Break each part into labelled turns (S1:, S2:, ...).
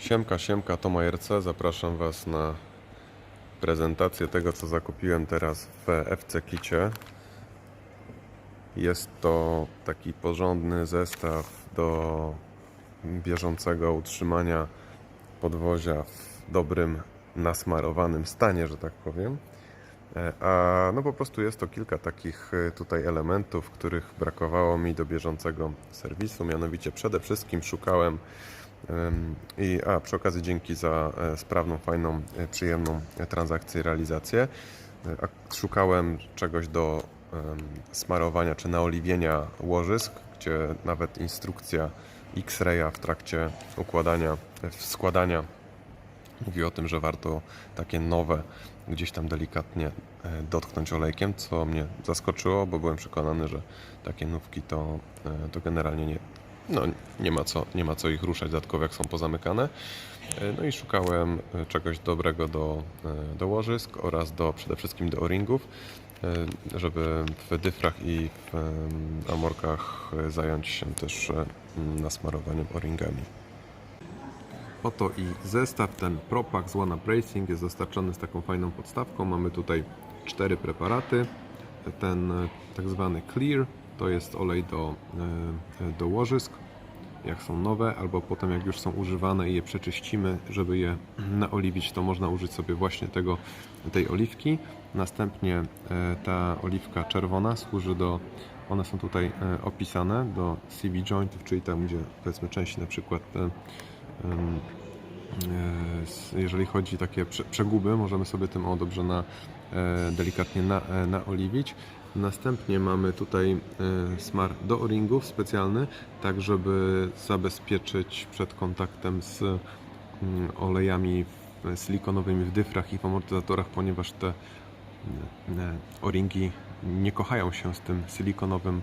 S1: Siemka, siemka, to Majerce. Zapraszam Was na prezentację tego, co zakupiłem teraz w FC Kicie. Jest to taki porządny zestaw do bieżącego utrzymania podwozia w dobrym, nasmarowanym stanie, że tak powiem. E, A no po prostu jest to kilka takich e, tutaj elementów, których brakowało mi do bieżącego serwisu. Mianowicie przede wszystkim szukałem em, i a przy okazji dzięki za e, sprawną, fajną, e, przyjemną e, transakcję i realizację. Szukałem czegoś do smarowania czy naoliwienia łożysk, gdzie nawet instrukcja X-raya w trakcie układania, składania Mówi o tym, że warto takie nowe gdzieś tam delikatnie dotknąć olejkiem, co mnie zaskoczyło, bo byłem przekonany, że takie nówki to, to generalnie nie, no, nie, ma co, nie ma co ich ruszać dodatkowo, jak są pozamykane. E, No i szukałem e, czegoś dobrego do, e, do łożysk oraz do, przede wszystkim do o-ringów, żeby w dyfrach i w amorkach zająć się też e, nasmarowaniem o-ringami. Oto i zestaw, ten Propack z One Up Racing jest dostarczony z taką fajną podstawką. Mamy tutaj cztery preparaty. Ten tak zwany Clear to jest olej do, e, do łożysk, jak są nowe, albo potem jak już są używane i je przeczyścimy, żeby je naoliwić, to można użyć sobie właśnie tego, tej oliwki. Następnie e, ta oliwka czerwona służy do, one są tutaj e, opisane do CV jointów, czyli tam, gdzie powiedzmy części na przykład jeżeli chodzi o takie prze- przeguby, możemy sobie tym o dobrze na, delikatnie na, naoliwić. Następnie mamy tutaj e, smar do o-ringów specjalny, tak żeby zabezpieczyć przed kontaktem z mm, olejami silikonowymi w dyfrach i w amortyzatorach, ponieważ te mm, e, o-ringi nie kochają się z tym silikonowym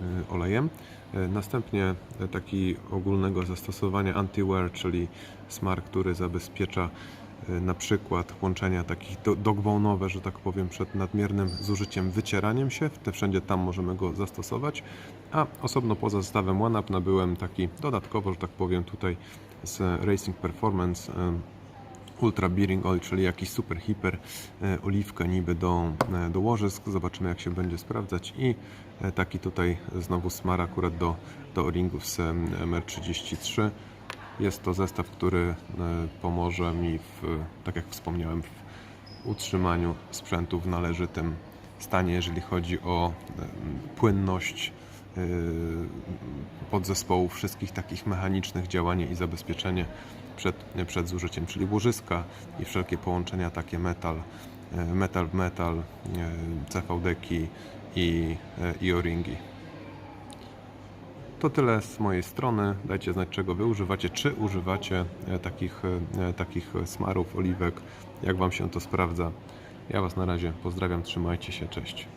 S1: y, olejem. Następnie taki ogólnego zastosowania anti-wear, czyli smar, który zabezpiecza na przykład łączenia takich do- dogwołnowe, że tak powiem, przed nadmiernym zużyciem, wycieraniem się. Te wszędzie tam możemy go zastosować. A osobno poza zestawem OneUp nabyłem taki dodatkowo, że tak powiem, tutaj z Racing Performance y, Ultra Bearing Oil, czyli jakiś super hiper e, oliwkę niby do, do łożysk. Zobaczymy jak się będzie sprawdzać i taki tutaj znowu smar akurat do, do o-ringów z em, MR33. Jest to zestaw, który e, pomoże mi w, tak jak wspomniałem, w utrzymaniu sprzętu w należytym stanie, jeżeli chodzi o em, płynność yy, podzespołów wszystkich takich mechanicznych działań i zabezpieczenie przed, przed zużyciem, czyli łożyska i wszelkie połączenia takie metal, e, metal w metal, e, CV-deki i, e, i o-ringi. To tyle z mojej strony. Dajcie znać, czego Wy używacie, czy używacie e, takich, e, takich smarów, oliwek, jak Wam się to sprawdza. Ja Was na razie pozdrawiam, trzymajcie się, cześć.